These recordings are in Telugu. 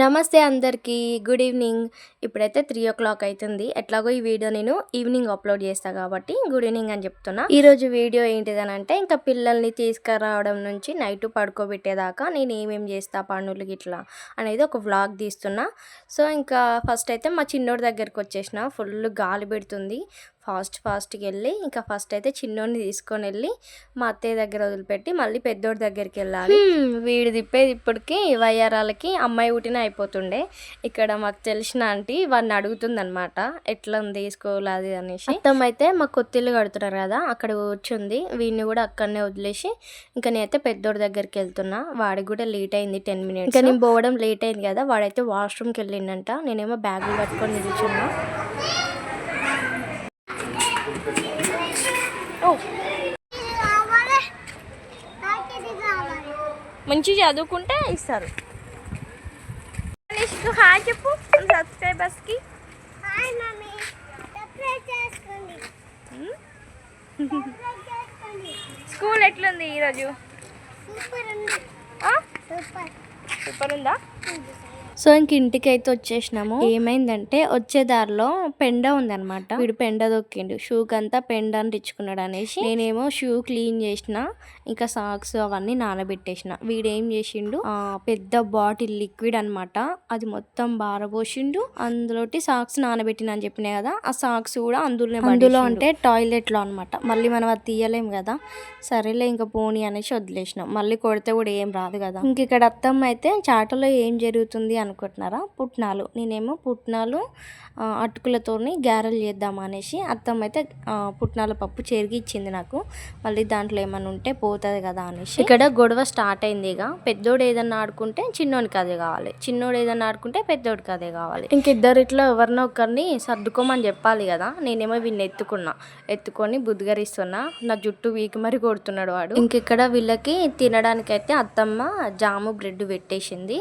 నమస్తే అందరికీ గుడ్ ఈవినింగ్. ఇప్పుడైతే త్రీ ఓ క్లాక్ అవుతుంది ఎట్లాగో ఈ వీడియో నేను ఈవినింగ్ అప్లోడ్ చేస్తాను కాబట్టి గుడ్ ఈవినింగ్ అని చెప్తున్నా. ఈరోజు వీడియో ఏంటిదని అంటే ఇంకా పిల్లల్ని తీసుకురావడం నుంచి నైట్ పడుకోబెట్టేదాకా నేను ఏమేం చేస్తా పనులు గిట్లా అనేది ఒక వ్లాగ్ తీస్తున్నా. సో ఇంకా ఫస్ట్ అయితే మా చిన్నోడి దగ్గరికి వచ్చేసిన. ఫుల్ గాలి పెడుతుంది. ఫాస్ట్ ఫాస్ట్కి వెళ్ళి ఇంకా ఫస్ట్ అయితే చిన్నోడిని తీసుకొని వెళ్ళి మా అత్తయ్య దగ్గర వదిలిపెట్టి మళ్ళీ పెద్దోడి దగ్గరికి వెళ్ళాలి. వీడు తిప్పేది ఇప్పటికి వయ్యారాలకి అమ్మాయి ఊటిన అయిపోతుండే. ఇక్కడ మాకు తెలిసిన ఆంటీ వాడిని అడుగుతుందన్నమాట ఎట్లా ఉంది స్కూల్ అది అనేసి. అత్తమ్మ అయితే మా కొత్తిల్లు కడుతున్నారు కదా అక్కడ కూర్చుంది. వీడిని కూడా అక్కడనే వదిలేసి ఇంకా నేనైతే పెద్దోడి దగ్గరికి వెళ్తున్నా. వాడికి కూడా లేట్ అయింది టెన్ మినిట్స్. ఇంకా నేను పోవడం లేట్ అయింది కదా వాడైతే వాష్రూమ్కి వెళ్ళిండంట. నేనేమో బ్యాగులు పట్టుకొని నిల్చున్నా కావాలి నాకు ఇది కావాలి మంచి చదువుకుంటే ఇస్తారు. హాయ్ చెప్పు సబ్స్క్రైబర్స్కి. స్కూల్ ఎట్లుంది ఈరోజు? సూపర్ ఉందా. సో ఇంక ఇంటికి అయితే వచ్చేసినాము. ఏమైందంటే వచ్చే దారిలో పెండ ఉందన్నమాట. వీడు పెండ దొక్కిండు. షూకి అంతా పెండ అని తెచ్చుకున్నాడు అనేసి. నేనేమో షూ క్లీన్ చేసిన ఇంకా సాక్స్ అవన్నీ నానబెట్టేసిన. వీడు ఏం చేసిండు ఆ పెద్ద బాటిల్ లిక్విడ్ అన్నమాట. అది మొత్తం బారబోసిండు. అందులోటి సాక్స్ నానబెట్టిన అని చెప్పినా కదా ఆ సాక్స్ కూడా అందులో అందులో అంటే టాయిలెట్లో అనమాట మళ్ళీ మనం అది తీయలేం కదా. సరేలే ఇంకా పోనీ అనేసి వదిలేసినాం. మళ్ళీ కొడితే కూడా ఏం రాదు కదా. ఇంక ఇక్కడ అత్తమ్మ అయితే చాటలో ఏం జరుగుతుంది అనుకుంటున్నారా? పుట్నాలు. నేనేమో పుట్నాలు అటుకులతోని గారెలు చేద్దాం అనేసి అత్తమ్మ అయితే పుట్నాల పప్పు చెరిగి ఇచ్చింది నాకు. మళ్ళీ దాంట్లో ఏమైనా ఉంటే పోతుంది కదా అనేసి. ఇక్కడ గొడవ స్టార్ట్ అయింది ఇక. పెద్దోడు ఏదన్నా ఆడుకుంటే చిన్నోడికి అదే కావాలి. చిన్నోడు ఏదన్నా ఆడుకుంటే పెద్దోడికి అదే కావాలి. ఇంక ఇద్దరిట్లో ఎవరినో ఒకరిని సర్దుకోమని చెప్పాలి కదా. నేనేమో వీడిని ఎత్తుకున్నా. ఎత్తుకొని బుద్ధిగరిస్తున్నా నా జుట్టు వీకి మరి కొడుతున్నాడు వాడు. ఇంక ఇక్కడ వీళ్ళకి తినడానికైతే అత్తమ్మ జాము బ్రెడ్ పెట్టేసింది.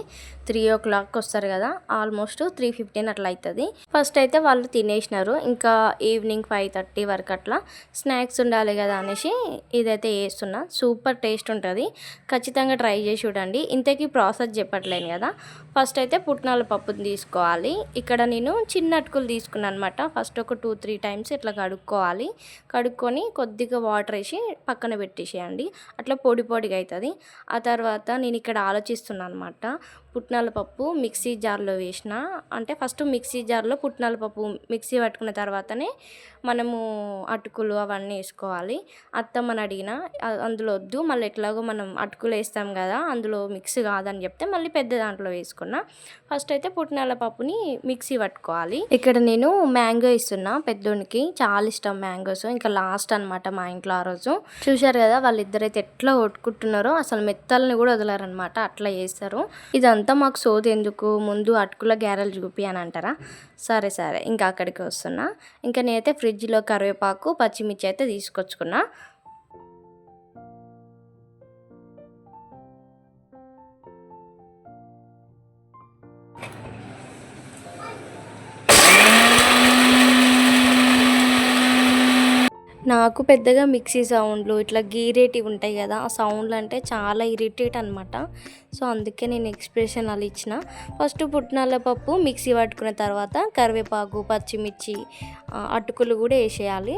త్రీ ఓ క్లాక్ వస్తారు కదా ఆల్మోస్ట్ త్రీ ఫిఫ్టీన్ అట్లా అవుతుంది ఫస్ట్ అయితే వాళ్ళు తినేసినారు ఇంకా ఈవినింగ్ ఫైవ్ థర్టీ వరకు అట్లా స్నాక్స్ ఉండాలి కదా అనేసి ఇదైతే వేస్తున్నా సూపర్ టేస్ట్ ఉంటుంది. ఖచ్చితంగా ట్రై చేసి చూడండి. ఇంతకీ ప్రాసెస్ చెప్పట్లేను కదా. ఫస్ట్ అయితే పుట్నాల పప్పుని తీసుకోవాలి. ఇక్కడ నేను చిన్న అటుకులు తీసుకున్నాను అనమాట ఫస్ట్ ఒక టూ త్రీ టైమ్స్ ఇట్లా కడుక్కోవాలి. కడుక్కొని కొద్దిగా వాటర్ వేసి పక్కన పెట్టేసేయండి. అట్లా పొడి పొడిగా అవుతుంది ఆ తర్వాత నేను ఇక్కడ ఆలోచిస్తున్నాను అనమాట పుట్నాల పప్పు మిక్సీ జార్లో వేసిన అంటే ఫస్ట్ మిక్సీ జార్లో పుట్నాల పప్పు మిక్సీ పట్టుకున్న తర్వాతనే మనము అటుకులు అవన్నీ వేసుకోవాలి. అత్తమ్మని అడిగిన అందులో వద్దు మళ్ళీ ఎట్లాగో మనం అటుకులు వేస్తాం కదా అందులో మిక్స్ కాదని చెప్తే మళ్ళీ పెద్ద దాంట్లో వేసుకున్నా. ఫస్ట్ అయితే పుట్నాల పప్పుని మిక్సీ పట్టుకోవాలి. ఇక్కడ నేను మ్యాంగో ఇస్తున్నా పెద్దోనికి చాలా ఇష్టం మ్యాంగోస్ ఇంకా లాస్ట్ అన్నమాట మా ఇంట్లో ఆ రోజు. చూశారు కదా వాళ్ళిద్దరైతే ఎట్లా కొట్టుకుంటున్నారో అసలు మెత్తల్ని కూడా వదలరనమాట అట్లా చేస్తారు. ఇదంతా మాకు సోది ఎందుకు ముందు అటుకుల గ్యారెలు చూపి అని అంటారా సరే సరే. ఇంకా అక్కడికి వస్తున్నా. ఇంకా నేనైతే ఫ్రిడ్జ్లో కరివేపాకు పచ్చిమిర్చి అయితే తీసుకొచ్చుకున్నా. నాకు పెద్దగా మిక్సీ సౌండ్లు ఇట్లా గీరేటివి ఉంటాయి కదా ఆ సౌండ్లు అంటే చాలా ఇరిటేట్ అనమాట సో అందుకే నేను ఎక్స్ప్రెషన్ అలా ఇచ్చిన. ఫస్ట్ పుట్నాల పప్పు మిక్సీ పట్టుకున్న తర్వాత కరివేపాకు పచ్చిమిర్చి అటుకులు కూడా వేసేయాలి.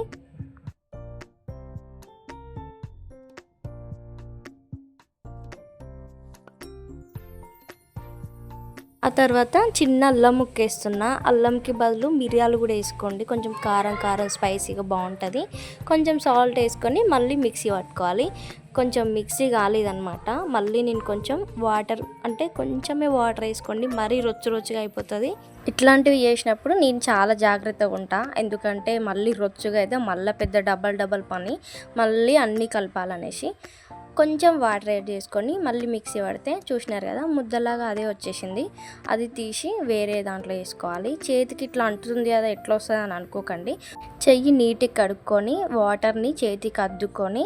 తర్వాత చిన్న అల్లం ముక్కేస్తున్నా. అల్లంకి బదులు మిరియాలు కూడా వేసుకోండి. కొంచెం కారం కారం స్పైసీగా బాగుంటుంది. కొంచెం సాల్ట్ వేసుకొని మళ్ళీ మిక్సీ పట్టుకోవాలి. కొంచెం మిక్సీ కాలేదనమాట మళ్ళీ నేను కొంచెం వాటర్ అంటే కొంచెమే వాటర్ వేసుకోండి. మరీ రొచ్చు రొచ్చుగా అయిపోతుంది. ఇట్లాంటివి చేసినప్పుడు నేను చాలా జాగ్రత్తగా ఉంటా. ఎందుకంటే మళ్ళీ రొచ్చుగా అయితే మళ్ళీ పెద్ద డబల్ డబల్ పని. మళ్ళీ అన్నీ కలపాలనేసి. కొంచెం వాటర్ యాడ్ చేసుకొని మళ్ళీ మిక్సీ పడితే చూసినారు కదా ముద్దలాగా అదే వచ్చేసింది. అది తీసి వేరే దాంట్లో వేసుకోవాలి. చేతికి ఇట్లా అంటుతుంది కదా ఎట్లా వస్తుంది అని అనుకోకండి. చెయ్యి నీట్గా కడుక్కొని వాటర్ని చేతికి అద్దుకొని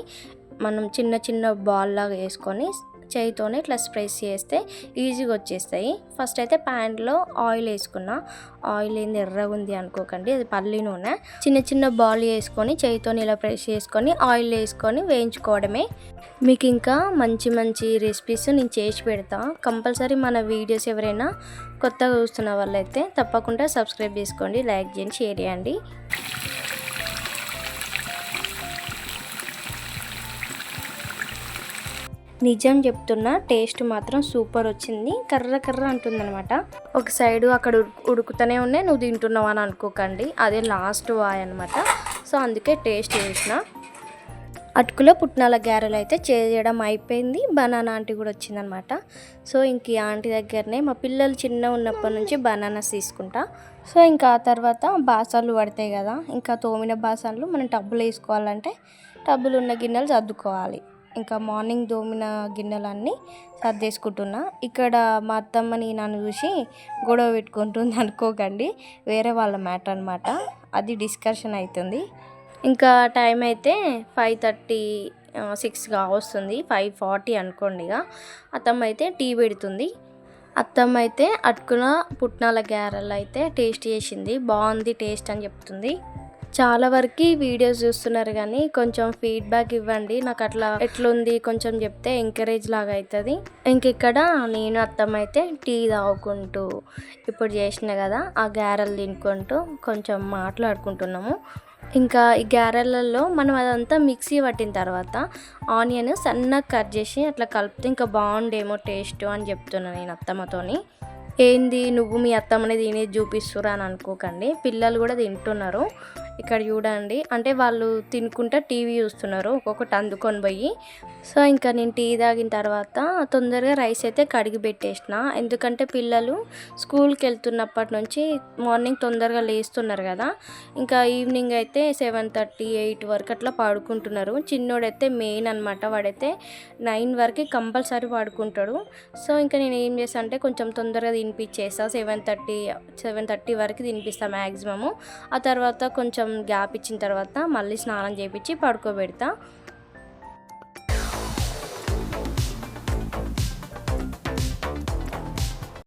మనం చిన్న చిన్న బాల్ లాగా వేసుకొని చేయితోనే ఇట్లా స్ప్రెస్ చేస్తే ఈజీగా వచ్చేస్తాయి. ఫస్ట్ అయితే ప్యాన్లో ఆయిల్ వేసుకున్నా. ఆయిల్ ఏంది ఎర్రగా ఉంది అనుకోకండి అది పల్లి నూనె. చిన్న చిన్న బాల్ వేసుకొని చేయితోని ఇలా ప్రెస్ చేసుకొని ఆయిల్ వేసుకొని వేయించుకోవడమే. మీకు ఇంకా మంచి మంచి రెసిపీస్ నేను చేసి పెడతా. కంపల్సరీ మన వీడియోస్ ఎవరైనా కొత్తగా చూస్తున్న వాళ్ళైతే తప్పకుండా సబ్స్క్రైబ్ చేసుకోండి లైక్ చేయండి షేర్ చేయండి. నిజం చెప్తున్నా టేస్ట్ మాత్రం సూపర్ వచ్చింది. కర్ర కర్ర అంటుందనమాట ఒక సైడు అక్కడ ఉడుకుతూనే ఉన్నాయి నువ్వు తింటున్నావు అని అనుకోకండి. అదే లాస్ట్ వాయ్ అనమాట సో అందుకే టేస్ట్ చేసిన. అటుకులో పుట్నాల గారెలు అయితే చేయడం అయిపోయింది. బనానా ఆంటీ కూడా వచ్చిందనమాట సో ఇంక ఈ ఆంటీ దగ్గరనే మా పిల్లలు చిన్న ఉన్నప్పటి నుంచి బనానాస్ తీసుకుంటా. సో ఇంకా ఆ తర్వాత బాసాలు పడతాయి కదా ఇంకా తోమిన బాసాలు మనం టబ్బులు వేసుకోవాలంటే టబ్బులు ఉన్న గిన్నెలు సర్దుకోవాలి. ఇంకా మార్నింగ్ దోమిన గిన్నెలన్నీ సర్దేసుకుంటున్నా ఇక్కడ మా అత్తమ్మని నన్ను చూసి గొడవ పెట్టుకుంటుంది అనుకోకండి. వేరే వాళ్ళ మ్యాటర్ అనమాట అది డిస్కషన్ అవుతుంది ఇంకా టైం అయితే ఫైవ్ థర్టీ సిక్స్గా వస్తుంది. ఫైవ్ ఫార్టీ అనుకోండి ఇక. అత్తమ్మ అయితే టీ పెడుతుంది. అత్తమ్మ అయితే అటుకున పుట్నాల గారెలు అయితే టేస్ట్ చేసింది. బాగుంది టేస్ట్ అని చెప్తుంది. చాలా వరకు వీడియోస్ చూస్తున్నారు కానీ కొంచెం ఫీడ్బ్యాక్ ఇవ్వండి. నాకు అట్లా ఎట్లుంది కొంచెం చెప్తే ఎంకరేజ్ లాగా అవుతుంది ఇంకిక్కడ నేను అత్తమ్మ అయితే టీ తాగుకుంటూ ఇప్పుడు చేసిన కదా ఆ గారెలు తినుకుంటూ కొంచెం మాట్లాడుకుంటున్నాము. ఇంకా ఈ గారెలలో మనం అదంతా మిక్సీ పట్టిన తర్వాత ఆనియన్ సన్నగా కట్ చేసి అట్లా కలిపితే ఇంకా బాగుండేమో టేస్ట్ అని చెప్తున్నాను నేను అత్తమ్మతోని. ఏంది నువ్వు మీ అత్తమ్మని తినేది చూపిస్తురా అని అనుకోకండి. పిల్లలు కూడా తింటున్నారు. ఇక్కడ చూడండి. అంటే వాళ్ళు తినుకుంటా టీవీ చూస్తున్నారు. ఒక్కొక్కటి అందుకొని పోయి. సో ఇంకా నేను టీ తాగిన తర్వాత తొందరగా రైస్ అయితే కడిగి పెట్టేసిన. ఎందుకంటే పిల్లలు స్కూల్కి వెళ్తున్నప్పటి నుంచి మార్నింగ్ తొందరగా లేస్తున్నారు కదా. ఇంకా ఈవినింగ్ అయితే సెవెన్ థర్టీ ఎయిట్ వరకు అట్లా పడుకుంటున్నారు. చిన్నోడైతే మెయిన్ అనమాట వాడైతే నైన్ వరకు కంపల్సరీ పడుకుంటాడు. సో ఇంకా నేను ఏం చేస్తాను అంటే కొంచెం తొందరగా తినిపించేస్తా. సెవెన్ థర్టీ సెవెన్ థర్టీ వరకు తినిపిస్తాను మ్యాక్సిమము ఆ తర్వాత కొంచెం గ్యాప్ ఇచ్చిన తర్వాత మళ్ళీ స్నానం చేయించి పడుకోబెడతా.